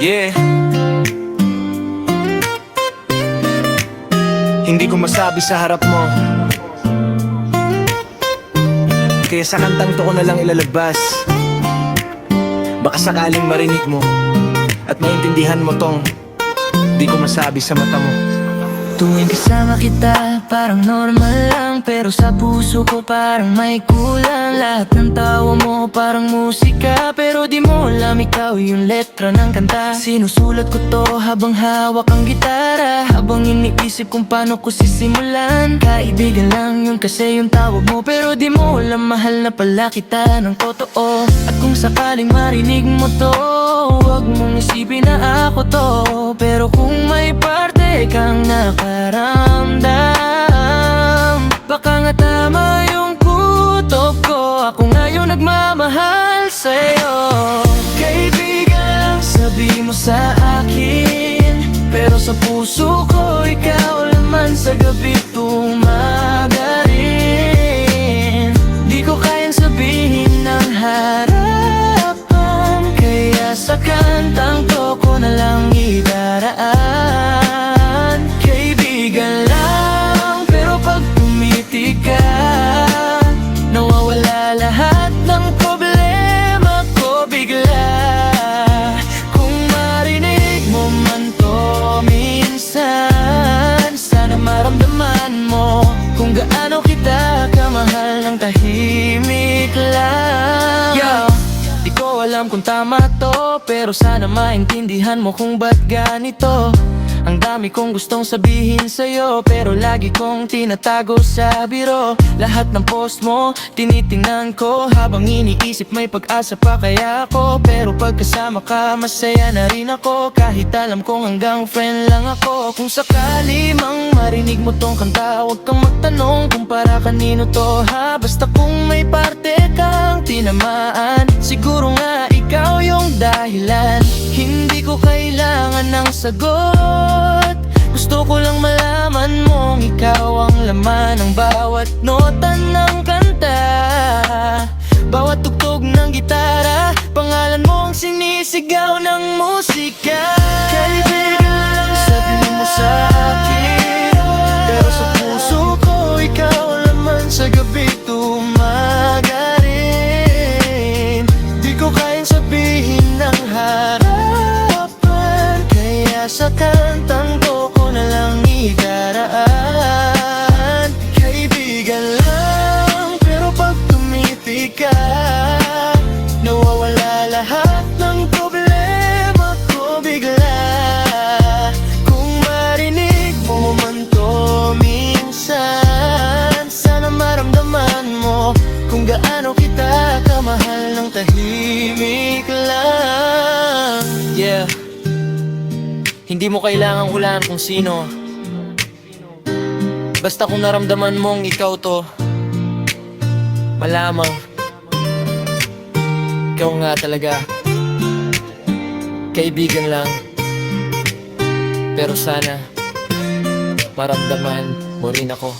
Yeah. Hindi ko masabi sa harap mo. Kaya sa kantang to ko na lang ilalabas. Baka sakaling marinig mo At maintindihan mo tong Di ko masabi sa mata mo Tuwing kasama kita, parang normal lang. Pero sa puso ko parang may kulang. Lahat ng tawa mo parang musika. Pero di mo alam ikaw yung letra ng kanta. Sinusulat ko to habang hawak ang gitara. Habang iniisip kung paano ko sisimulan. Kaibigan lang yun kasi yung tawag mo. Pero di mo alam mahal na pala kita ng totoo. At kung sakaling marinig mo to Huwag mong isipin na ako to. Pero kung kang nakaramdam. Baka nga tama yung kutob ko. Ako nga yung nagmamahal sa'yo. Kaibigan, sabi mo sa akin Pero sa puso ko, ikaw laman sa gabi alam kung tama to Pero sana maintindihan mo kung ba't ganito. Ang dami kong gustong sabihin sa'yo Pero lagi kong tinatago sa biro. Lahat ng post mo, tinitingnan ko Habang iniisip may pag-asa pa kaya ako. Pero pagkasama ka, masaya na rin ako. Kahit alam kong hanggang friend lang ako. Kung sakali mang marinig mo tong kanta Huwag kang magtanong kung para kanino to ha? Basta kung may parte kang tinamaan Siguro nga ikaw yung dahilan. Hindi ko kailangan ng sagot. Gusto ko lang malaman mong ikaw ang laman ng bawat nota ng kanta. Bawat tugtog ng gitara Pangalan mo ang sinisigaw ng musika. Kaibigan, sabi mo sa akin. Pero sa puso ko, ikaw ang laman sa gabi tumaga 70 Hindi mo kailangang hulaan kung sino. Basta kung naramdaman mong ikaw to Malamang Ikaw nga talaga. Kaibigan lang. Pero sana Maramdaman mo rin ako